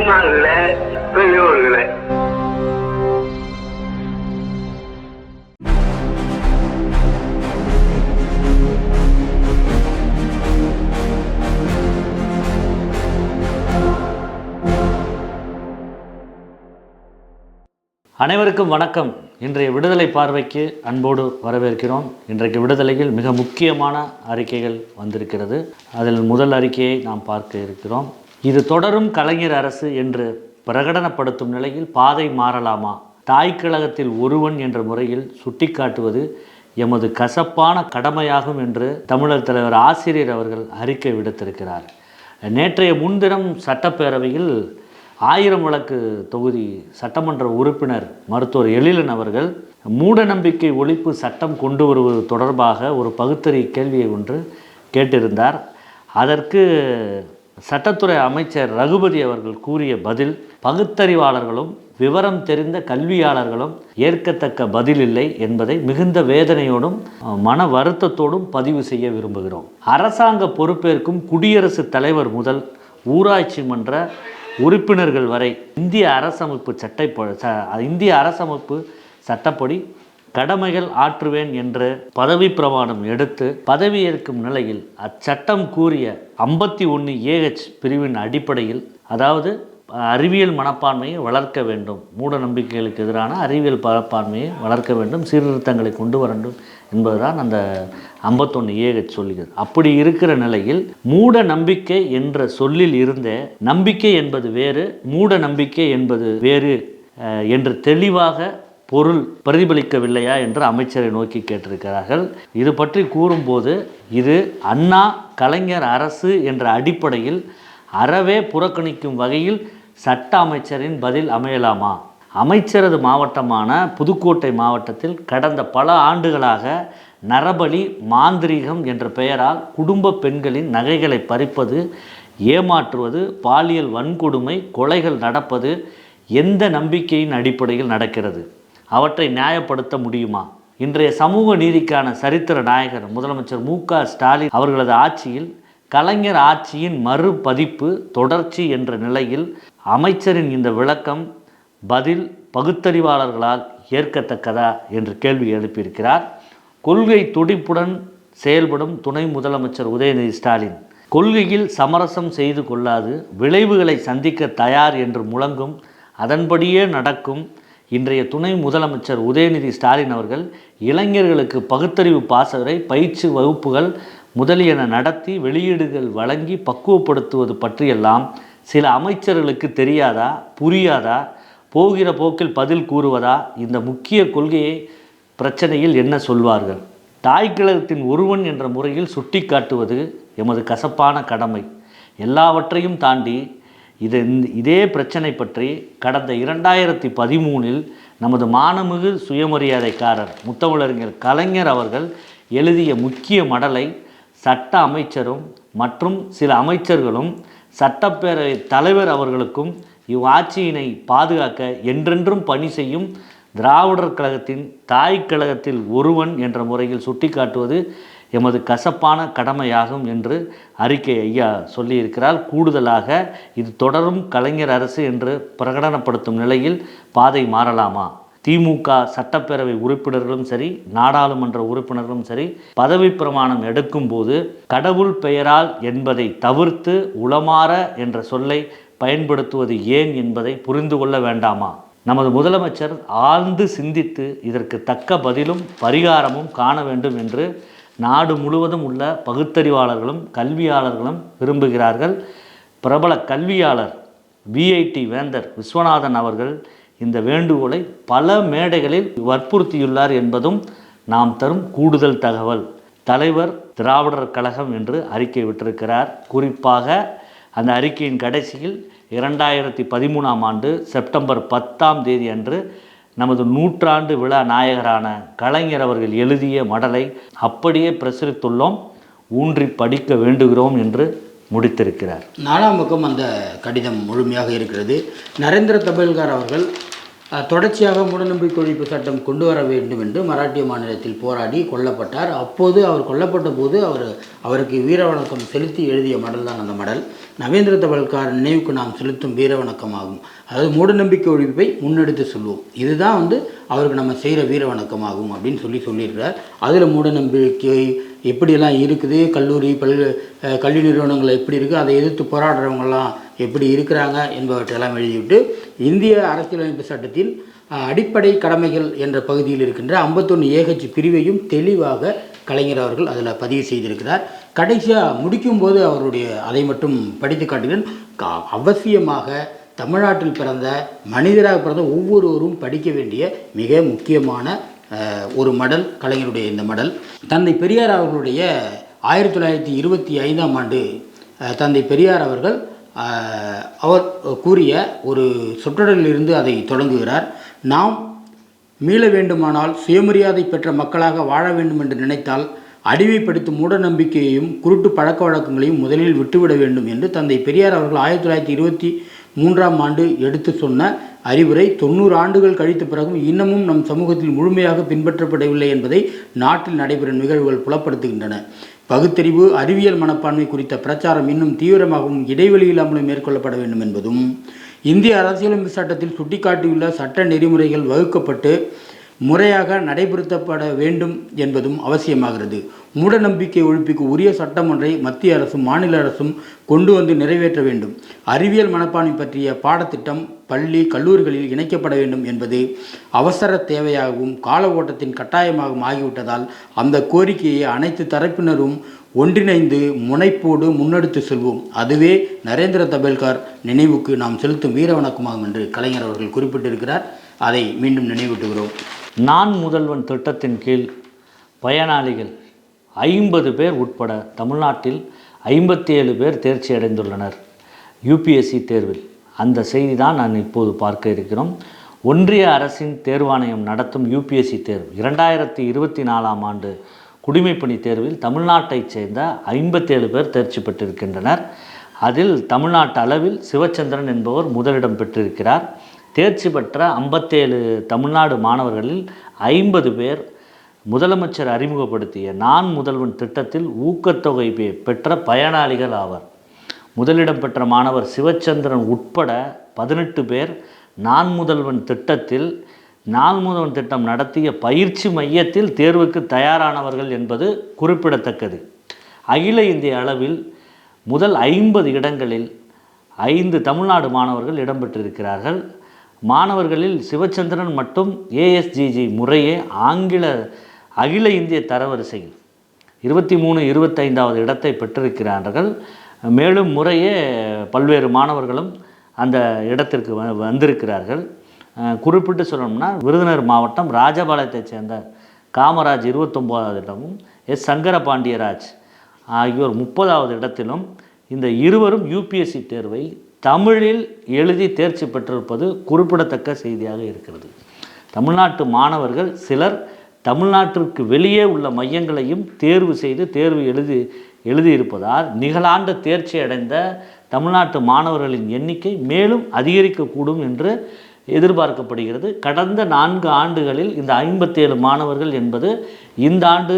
தாய்மார்களே பெரியோர்களே. அனைவருக்கும் வணக்கம். இன்றைய விடுதலை பார்வைக்கு அன்போடு வரவேற்கிறோம். இன்றைக்கு விடுதலையில் மிக முக்கியமான அறிக்கைகள் வந்திருக்கிறது. அதில் முதல் அறிக்கையை நாம் பார்க்க இருக்கிறோம். இது தொடரும் கலைஞர் அரசு என்று பிரகடனப்படுத்தும் நிலையில் பாதை மாறலாமா? தாய் கழகத்தில் ஒருவன் என்ற முறையில் சுட்டிக்காட்டுவது எமது கசப்பான கடமையாகும் என்று தமிழர் தலைவர் ஆசிரியர் அவர்கள் அறிக்கை விடுத்திருக்கிறார். நேற்றைய முன்தினம் சட்டப்பேரவையில் ஆயிரம் வழக்கு தொகுதி சட்டமன்ற உறுப்பினர் மருத்துவர் எழிலன் அவர்கள் மூட நம்பிக்கை ஒழிப்பு சட்டம் கொண்டு வருவது தொடர்பாக ஒரு பகுத்தறி கேள்வியை ஒன்று கேட்டிருந்தார். அதற்கு சட்டத்துறை அமைச்சர் ரகுபதி அவர்கள் கூறிய பதில் பகுத்தறிவாளர்களும் விவரம் தெரிந்த கல்வியாளர்களும் ஏற்கத்தக்க பதில் இல்லை என்பதை மிகுந்த வேதனையோடும் மன வருத்தத்தோடும் பதிவு செய்ய விரும்புகிறோம். அரசாங்க பொறுப்பேற்கும் குடியரசுத் தலைவர் முதல் ஊராட்சி மன்ற உறுப்பினர்கள் வரை இந்திய அரசமைப்பு சட்டை இந்திய அரசமைப்பு சட்டப்படி கடமைகள் ஆற்றுவேன் என்று பதவி பிரமாணம் எடுத்து பதவியேற்கும் நிலையில் அச்சட்டம் கூறிய ஐம்பத்தி ஒன்று ஏஹெச் பிரிவின் அடிப்படையில் அதாவது அறிவியல் மனப்பான்மையை வளர்க்க வேண்டும். மூட நம்பிக்கைகளுக்கு எதிரான அறிவியல் மனப்பான்மையை வளர்க்க வேண்டும். சீர்திருத்தங்களை கொண்டு வர வேண்டும் என்பதுதான் அந்த ஐம்பத்தொன்று ஏஹெச் சொல்லுகிறது. அப்படி இருக்கிற நிலையில் மூட நம்பிக்கை என்ற சொல்லில் இருந்தே நம்பிக்கை என்பது வேறு மூட நம்பிக்கை என்பது வேறு என்று தெளிவாக பொருள் பிரதிபலிக்கவில்லையா என்று அமைச்சரை நோக்கி கேட்டிருக்கிறார்கள். இது பற்றி கூறும்போது இது அண்ணா கலைஞர் அரசு என்ற அடிப்படையில் அறவே புறக்கணிக்கும் வகையில் சட்ட அமைச்சரின் பதில் அமையலாமா? அமைச்சரது மாவட்டமான புதுக்கோட்டை மாவட்டத்தில் கடந்த பல ஆண்டுகளாக நரபலி மாந்திரீகம் என்ற பெயரால் குடும்ப பெண்களின் நகைகளை பறிப்பது ஏமாற்றுவது பாலியல் வன்கொடுமை கொலைகள் நடப்பது எந்த நம்பிக்கையின் அடிப்படையில் நடக்கிறது? அவற்றை நியாயப்படுத்த முடியுமா? இன்றைய சமூக நீதிக்கான சரித்திர நாயகர் முதலமைச்சர் மு க ஸ்டாலின் அவர்களது ஆட்சியில் கலைஞர் ஆட்சியின் மறுபதிப்பு தொடர்ச்சி என்ற நிலையில் அமைச்சரின் இந்த விளக்கம் பதில் பகுத்தறிவாளர்களால் ஏற்கத்தக்கதா என்று கேள்வி எழுப்பியிருக்கிறார். கொள்கை துடிப்புடன் செயல்படும் துணை முதலமைச்சர் உதயநிதி ஸ்டாலின் கொள்கையில் சமரசம் செய்து கொள்ளாது விளைவுகளை சந்திக்க தயார் என்று முழங்கும் அதன்படியே நடக்கும் இன்றைய துணை முதலமைச்சர் உதயநிதி ஸ்டாலின் அவர்கள் இளைஞர்களுக்கு பகுத்தறிவு பாசறை பயிற்சி வகுப்புகள் முதலியன நடத்தி வெளியீடுகள் வழங்கி பக்குவப்படுத்துவது பற்றியெல்லாம் சில அமைச்சர்களுக்கு தெரியாதா புரியாதா போகிற போக்கில் பதில் கூறுவதா இந்த முக்கிய கொள்கையை பிரச்சனையில் என்ன சொல்வார்கள்? தாய்க்கிழகத்தின் ஒருவன் என்ற முறையில் சுட்டி காட்டுவது எமது கசப்பான கடமை. எல்லாவற்றையும் தாண்டி இது இதே பிரச்சனை பற்றி கடந்த இரண்டாயிரத்தி பதிமூணில் நமது மானமிகு சுயமரியாதைக்காரர் முத்தமிழறிஞர் கலைஞர் அவர்கள் எழுதிய முக்கிய மடலை சட்ட அமைச்சரும் மற்றும் சில அமைச்சர்களும் சட்டப்பேரவை தலைவர் அவர்களுக்கும் இவ்வாட்சியினை பாதுகாக்க என்றென்றும் பணி செய்யும் திராவிடர் கழகத்தின் தாய் கழகத்தில் ஒருவன் என்ற முறையில் சுட்டிக்காட்டுவது எமது கசப்பான கடமையாகும் என்று அறிக்கை ஐயா சொல்லியிருக்கிறார். கூடுதலாக இது தொடரும் கலைஞர் அரசு என்று பிரகடனப்படுத்தும் நிலையில் பாதை மாறலாமா? திமுக சட்டப்பேரவை உறுப்பினர்களும் சரி நாடாளுமன்ற உறுப்பினர்களும் சரி பதவி பிரமாணம் எடுக்கும்போது கடவுள் பெயரால் என்பதை தவிர்த்து உளமாற என்ற சொல்லை பயன்படுத்துவது ஏன் என்பதை புரிந்து கொள்ள வேண்டாமா? நமது முதலமைச்சர் ஆழ்ந்து சிந்தித்து இதற்கு தக்க பதிலும் பரிகாரமும் காண வேண்டும் என்று நாடு முழுவதும் உள்ள பகுத்தறிவாளர்களும் கல்வியாளர்களும் விரும்புகிறார்கள். பிரபல கல்வியாளர் விஐடி வேந்தர் விஸ்வநாதன் அவர்கள் இந்த வேண்டுகோளை பல மேடைகளில் வற்புறுத்தியுள்ளார் என்பதும் நாம் தரும் கூடுதல் தகவல். தலைவர் திராவிடர் கழகம் என்று அறிக்கை விட்டிருக்கிறார். குறிப்பாக அந்த அறிக்கையின் கடைசியில் இரண்டாயிரத்தி பதிமூணாம் ஆண்டு செப்டம்பர் பத்தாம் தேதி அன்று நமது நூற்றாண்டு விழா நாயகரான கலைஞர் அவர்கள் எழுதிய மடலை அப்படியே பிரசுரித்துள்ளோம் ஊன்றி படிக்க வேண்டுகிறோம் என்று முடித்திருக்கிறார். நாலாம் பக்கம் அந்த கடிதம் முழுமையாக இருக்கிறது. நரேந்திர தபல்கார் அவர்கள் தொடர்ச்சியாக மூடநம்பிக்கை ஒழிப்பு சட்டம் கொண்டு வர வேண்டும் என்று மராட்டிய மாநிலத்தில் போராடி கொல்லப்பட்டார். அப்போது அவர் கொல்லப்பட்ட போது அவர் அவருக்கு வீர வணக்கம் செலுத்தி எழுதிய மடல் தான் அந்த மடல். நவேந்திர தவல்கார் நினைவுக்கு நாம் செலுத்தும் வீரவணக்கமாகும் அதாவது மூடநம்பிக்கை ஒழிப்பை முன்னெடுத்து சொல்லுவோம் இதுதான் வந்து அவருக்கு நம்ம செய்கிற வீரவணக்கமாகும் அப்படின்னு சொல்லி சொல்லியிருக்கிறார். அதில் மூடநம்பிக்கை எப்படியெல்லாம் இருக்குது கல்லூரி பல்க கல்வி நிறுவனங்கள் எப்படி இருக்குது அதை எதிர்த்து போராடுறவங்கெல்லாம் எப்படி இருக்கிறாங்க என்பவற்றையெல்லாம் எழுதிவிட்டு இந்திய அரசியலமைப்பு சட்டத்தின் அடிப்படை கடமைகள் என்ற பகுதியில் இருக்கின்ற ஐம்பத்தொன்று ஏகச்சி பிரிவையும் தெளிவாக கலைஞர் அவர்கள் அதில் பதிவு செய்திருக்கிறார். கடைசியாக முடிக்கும்போது அவருடைய அதை மட்டும் படித்து காட்டுகிறேன். அவசியமாக தமிழ்நாட்டில் பிறந்த மனிதராக பிறந்த ஒவ்வொருவரும் படிக்க வேண்டிய மிக முக்கியமான ஒரு மடல் கலைஞருடைய இந்த மடல். தந்தை பெரியார் அவர்களுடைய ஆயிரத்தி தொள்ளாயிரத்தி இருபத்தி ஐந்தாம் ஆண்டு தந்தை பெரியார் அவர்கள் அவர் கூறிய ஒரு சொற்றொடரிலிருந்து அதை தொடங்குகிறார். நாம் மீள வேண்டுமானால் சுயமரியாதை பெற்ற மக்களாக வாழ வேண்டும் என்று நினைத்தால் அடிமைப்படுத்தும் மூட நம்பிக்கையையும் குருட்டு பழக்க வழக்கங்களையும் முதலில் விட்டுவிட வேண்டும் என்று தந்தை பெரியார் அவர்கள் ஆயிரத்தி தொள்ளாயிரத்தி இருபத்தி மூன்றாம் ஆண்டு எடுத்து சொன்ன அறிவுரை. தொண்ணூறு ஆண்டுகள் கழித்த பிறகும் இன்னமும் நம் சமூகத்தில் முழுமையாக பின்பற்றப்படவில்லை என்பதை நாட்டில் நடைபெறும் நிகழ்வுகள் புலப்படுத்துகின்றன. பகுத்தறிவு அறிவியல் மனப்பான்மை குறித்த பிரச்சாரம் இன்னும் தீவிரமாகவும் இடைவெளி இல்லாமலும் மேற்கொள்ளப்பட வேண்டும் என்பதும் இந்திய அரசியலமைப்பு சட்டத்தில் சுட்டிக்காட்டியுள்ள சட்ட நெறிமுறைகள் வகுக்கப்பட்டு முறையாக நடைபெறுத்தப்பட வேண்டும் என்பதும் அவசியமாகிறது. மூட நம்பிக்கை ஒழிப்புக்கு உரிய சட்டம் ஒன்றை மத்திய அரசும் மாநில அரசும் கொண்டு வந்து நிறைவேற்ற வேண்டும். அறிவியல் மனப்பான்மை பற்றிய பாடத்திட்டம் பள்ளி கல்லூரிகளில் இணைக்கப்பட வேண்டும் என்பது அவசர தேவையாகவும் கால ஓட்டத்தின் கட்டாயமாகவும் ஆகிவிட்டதால் அந்த கோரிக்கையை அனைத்து தரப்பினரும் ஒன்றிணைந்து முனைப்போடு முன்னெடுத்து செல்வோம். அதுவே நரேந்திர தபேல்கர் நினைவுக்கு நாம் செலுத்தும் வீர வணக்கமாகும் என்று கலைஞர் அவர்கள் குறிப்பிட்டிருக்கிறார். அதை மீண்டும் நினைவூட்டுகிறோம். நான் முதல்வன் திட்டத்தின் கீழ் பயனாளிகள் ஐம்பது பேர் உட்பட தமிழ்நாட்டில் ஐம்பத்தி ஏழு பேர் தேர்ச்சி அடைந்துள்ளனர். யூபிஎஸ்சி தேர்வில் அந்த செய்தி தான் நான் இப்போது பார்க்க இருக்கிறோம். ஒன்றிய அரசின் தேர்வாணையம் நடத்தும் யூபிஎஸ்சி தேர்வு இரண்டாயிரத்தி இருபத்தி நாலாம் ஆண்டு குடிமைப்பணி தேர்வில் தமிழ்நாட்டைச் சேர்ந்த ஐம்பத்தேழு பேர் தேர்ச்சி பெற்றிருக்கின்றனர். அதில் தமிழ்நாட்டு அளவில் சிவச்சந்திரன் என்பவர் முதலிடம் பெற்றிருக்கிறார். தேர்ச்சி பெற்ற ஐம்பத்தேழு தமிழ்நாடு மாணவர்களில் ஐம்பது பேர் முதலமைச்சர் அறிமுகப்படுத்திய நான் முதல்வன் திட்டத்தில் ஊக்கத்தொகை பெ- பெற்ற பயனாளிகள் ஆவர். முதலிடம் பெற்ற மாணவர் சிவச்சந்திரன் உட்பட பதினெட்டு பேர் நான் முதல்வன் திட்டத்தில் நான் முதல்வன் திட்டம் நடத்திய பயிற்சி மையத்தில் தேர்வுக்கு தயாரானவர்கள் என்பது குறிப்பிடத்தக்கது. அகில இந்திய அளவில் முதல் ஐம்பது இடங்களில் ஐந்து தமிழ்நாடு மாணவர்கள் இடம்பெற்றிருக்கிறார்கள். மாணவர்களில் சிவச்சந்திரன் மட்டும் ஏஎஸ்ஜிஜி முறையே ஆங்கில அகில இந்திய தரவரிசையில் இருபத்தி மூணு இருபத்தைந்தாவது இடத்தை பெற்றிருக்கிறார்கள். மேலும் முறையே பல்வேறு மாணவர்களும் அந்த இடத்திற்கு வ வந்திருக்கிறார்கள். குறிப்பிட்டு சொல்லணும்னா விருதுநகர் மாவட்டம் ராஜபாளையத்தைச் சேர்ந்த காமராஜ் இருபத்தொம்போதாவது இடமும் எஸ். சங்கர பாண்டியராஜ் ஆகியோர் முப்பதாவது இடத்திலும் இந்த இருவரும் யூபிஎஸ்சி தேர்வை தமிழில் எழுதி தேர்ச்சி பெற்றிருப்பது குறிப்பிடத்தக்க செய்தியாக இருக்கிறது. தமிழ்நாட்டு மாணவர்கள் சிலர் தமிழ்நாட்டிற்கு வெளியே உள்ள மையங்களையும் தேர்வு செய்து தேர்வு எழுதி எழுதியிருப்பதால் நிகழாண்டு தேர்ச்சி அடைந்த தமிழ்நாட்டு மாணவர்களின் எண்ணிக்கை மேலும் அதிகரிக்கக்கூடும் என்று எதிர்பார்க்கப்படுகிறது. கடந்த நான்கு ஆண்டுகளில் இந்த ஐம்பத்தேழு மாணவர்கள் என்பது இந்த ஆண்டு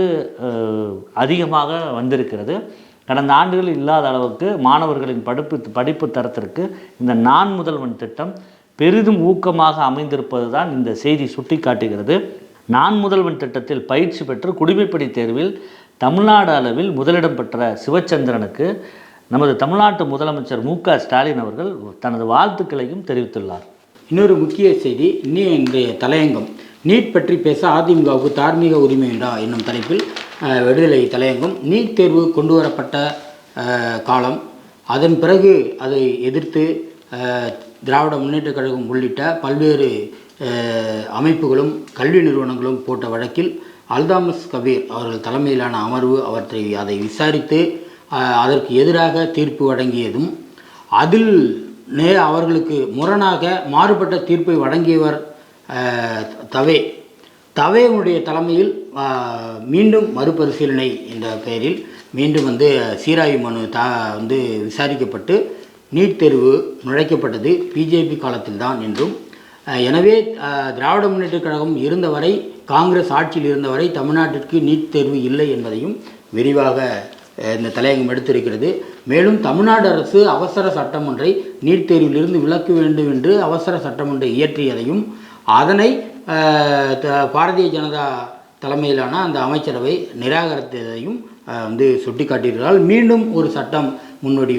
அதிகமாக வந்திருக்கிறது. கடந்த ஆண்டுகளில் இல்லாத அளவுக்கு மாணவர்களின் படிப்பு படிப்பு தரத்திற்கு இந்த நான் முதல்வன் திட்டம் பெரிதும் ஊக்கமாக அமைந்திருப்பது தான் இந்த செய்தி சுட்டிக்காட்டுகிறது. நான் முதல்வன் திட்டத்தில் பயிற்சி பெற்று குடிமைப்படி தேர்வில் தமிழ்நாடு அளவில் முதலிடம் பெற்ற சிவச்சந்திரனுக்கு நமது தமிழ்நாட்டு முதலமைச்சர் மு க ஸ்டாலின் அவர்கள் தனது வாழ்த்துக்களையும் தெரிவித்துள்ளார். இன்னொரு முக்கிய செய்தி இன்னும் இன்றைய தலையங்கம். நீட் பற்றி பேச அதிமுகவுக்கு தார்மீக உரிமை உண்டா? என்னும் தலைப்பில் விடுதலை தலையங்கம் நீட் தேர்வு கொண்டு வரப்பட்ட காலம். அதன் பிறகு அதை எதிர்த்து திராவிட முன்னேற்றக் கழகம் உள்ளிட்ட பல்வேறு அமைப்புகளும் கல்வி நிறுவனங்களும் போட்ட வழக்கில் அல்தாமஸ் கபீர் அவர்கள் தலைமையிலான அமர்வு அவற்றை அதை விசாரித்து அதற்கு எதிராக தீர்ப்பு வழங்கியதும் அதில் நே அவர்களுக்கு முரணாக மாறுபட்ட தீர்ப்பை வழங்கியவர் தவே. தவேனுடைய தலைமையில் மீண்டும் மறுபரிசீலனை என்ற பெயரில் மீண்டும் வந்து சீராய்வு மனு தா வந்து விசாரிக்கப்பட்டு நீட் தேர்வு நுழைக்கப்பட்டது பிஜேபி காலத்தில்தான் என்றும் எனவே திராவிட முன்னேற்ற கழகம் இருந்தவரை காங்கிரஸ் ஆட்சியில் இருந்தவரை தமிழ்நாட்டிற்கு நீட் தேர்வு இல்லை என்பதையும் விரிவாக இந்த தலையங்கம் எடுத்திருக்கிறது. மேலும் தமிழ்நாடு அரசு அவசர சட்டம் ஒன்றை நீட் தேர்விலிருந்து விலக்க வேண்டும் என்று அவசர சட்டம் ஒன்றை இயற்றியதையும் அதனை பாரதிய ஜனதா தலைமையிலான அந்த அமைச்சரவை நிராகரித்ததையும் வந்து வந்து சுட்டிக்காட்டியிருக்கிறால் மீண்டும் ஒரு சட்டம் முன்னோடி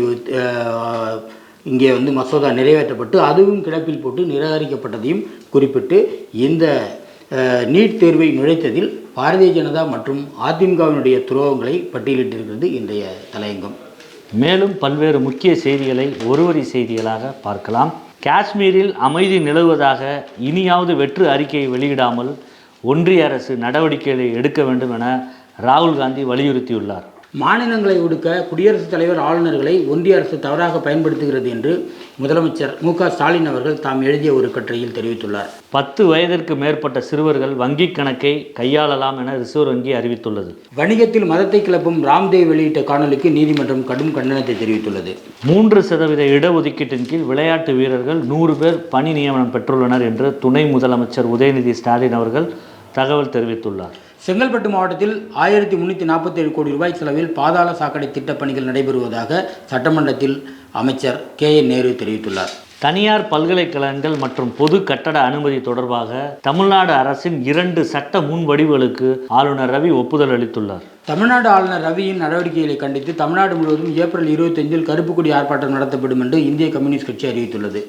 இங்கே வந்து மசோதா நிறைவேற்றப்பட்டு அதுவும் கிடப்பில் போட்டு நிராகரிக்கப்பட்டதையும் குறிப்பிட்டு இந்த நீட் தேர்வை நுழைத்ததில் பாரதிய ஜனதா மற்றும் அதிமுகவினுடைய துரோகங்களை பட்டியலிட்டிருக்கிறது இன்றைய தலையங்கம். மேலும் பல்வேறு முக்கிய செய்திகளை ஒருவரி செய்திகளாக பார்க்கலாம். காஷ்மீரில் அமைதி நிலவுவதாக இனியாவது வெற்று அறிக்கையை வெளியிடாமல் ஒன்றிய அரசு நடவடிக்கைகளை எடுக்க வேண்டும் என ராகுல் காந்தி வலியுறுத்தியுள்ளார். மாநிலங்களை ஒடுக்க குடியரசுத் தலைவர் ஆளுநர்களை ஒன்றிய அரசு தவறாக பயன்படுத்துகிறது என்று முதலமைச்சர் மு க ஸ்டாலின் அவர்கள் தாம் எழுதிய ஒரு கட்டுரையில் தெரிவித்துள்ளார். பத்து வயதிற்கு மேற்பட்ட சிறுவர்கள் வங்கிக் கணக்கை கையாளலாம் என ரிசர்வ் வங்கி அறிவித்துள்ளது. வணிகத்தில் மதத்தை கிளப்பும் ராம்தேவ் வெளியிட்ட காணொலிக்கு நீதிமன்றம் கடும் கண்டனத்தை தெரிவித்துள்ளது. மூன்று சதவீத இடஒதுக்கீட்டின் கீழ் விளையாட்டு வீரர்கள் நூறு பேர் பணி நியமனம் பெற்றுள்ளனர் என்று துணை முதலமைச்சர் உதயநிதி ஸ்டாலின் அவர்கள் தகவல் தெரிவித்துள்ளார். செங்கல்பட்டு மாவட்டத்தில் ஆயிரத்தி முந்நூற்றி நாற்பத்தேழு கோடி ரூபாய் செலவில் பாதாள சாக்கடை திட்டப் பணிகள் நடைபெறுவதாக சட்டமன்றத்தில் அமைச்சர் கே என் நேரு தெரிவித்துள்ளார். தனியார் பல்கலைக்கழகங்கள் மற்றும் பொது கட்டட அனுமதி தொடர்பாக தமிழ்நாடு அரசின் இரண்டு சட்ட முன்வடிவுகளுக்கு ஆளுநர் ரவி ஒப்புதல் அளித்துள்ளார். தமிழ்நாடு ஆளுநர் ரவியின் நடவடிக்கைகளை கண்டித்து தமிழ்நாடு முழுவதும் ஏப்ரல் இருபத்தைந்தில் கருப்பு கொடி ஆர்ப்பாட்டம் நடத்தப்படும் என்று இந்திய கம்யூனிஸ்ட் கட்சி அறிவித்துள்ளது.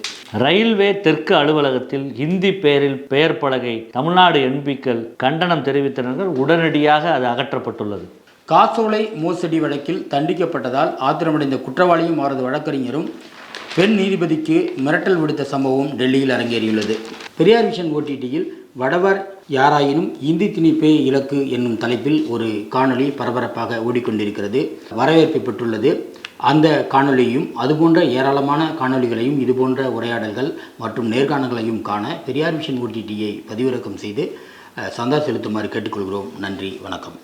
ரயில்வே தெற்கு அலுவலகத்தில் ஹிந்தி பெயரில் பெயர் பலகை தமிழ்நாடு என்பிக்கள் கண்டனம் தெரிவித்தனர் உடனடியாக அது அகற்றப்பட்டுள்ளது. காசோலை மோசடி வழக்கில் தண்டிக்கப்பட்டதால் ஆத்திரமடைந்த குற்றவாளியும் அவரது வழக்கறிஞரும் பெண் நீதிபதிக்கு மிரட்டல் விடுத்த சம்பவம் டெல்லியில் அரங்கேறியுள்ளது. பெரியார் விஷன் ஓடிடியில் வடவர் யாராயினும் இந்தி திணிப்பே இலக்கு என்னும் தலைப்பில் ஒரு காணொளி பரபரப்பாக ஓடிக்கொண்டிருக்கிறது வரவேற்பை பெற்றுள்ளது. அந்த காணொளியும் அதுபோன்ற ஏராளமான காணொளிகளையும் இதுபோன்ற உரையாடல்கள் மற்றும் நேர்காணல்களையும் காண பெரியார் மிஷன் ஓடிடியை பதிவிறக்கம் செய்து சந்தா செலுத்துமாறு கேட்டுக்கொள்கிறோம். நன்றி வணக்கம்.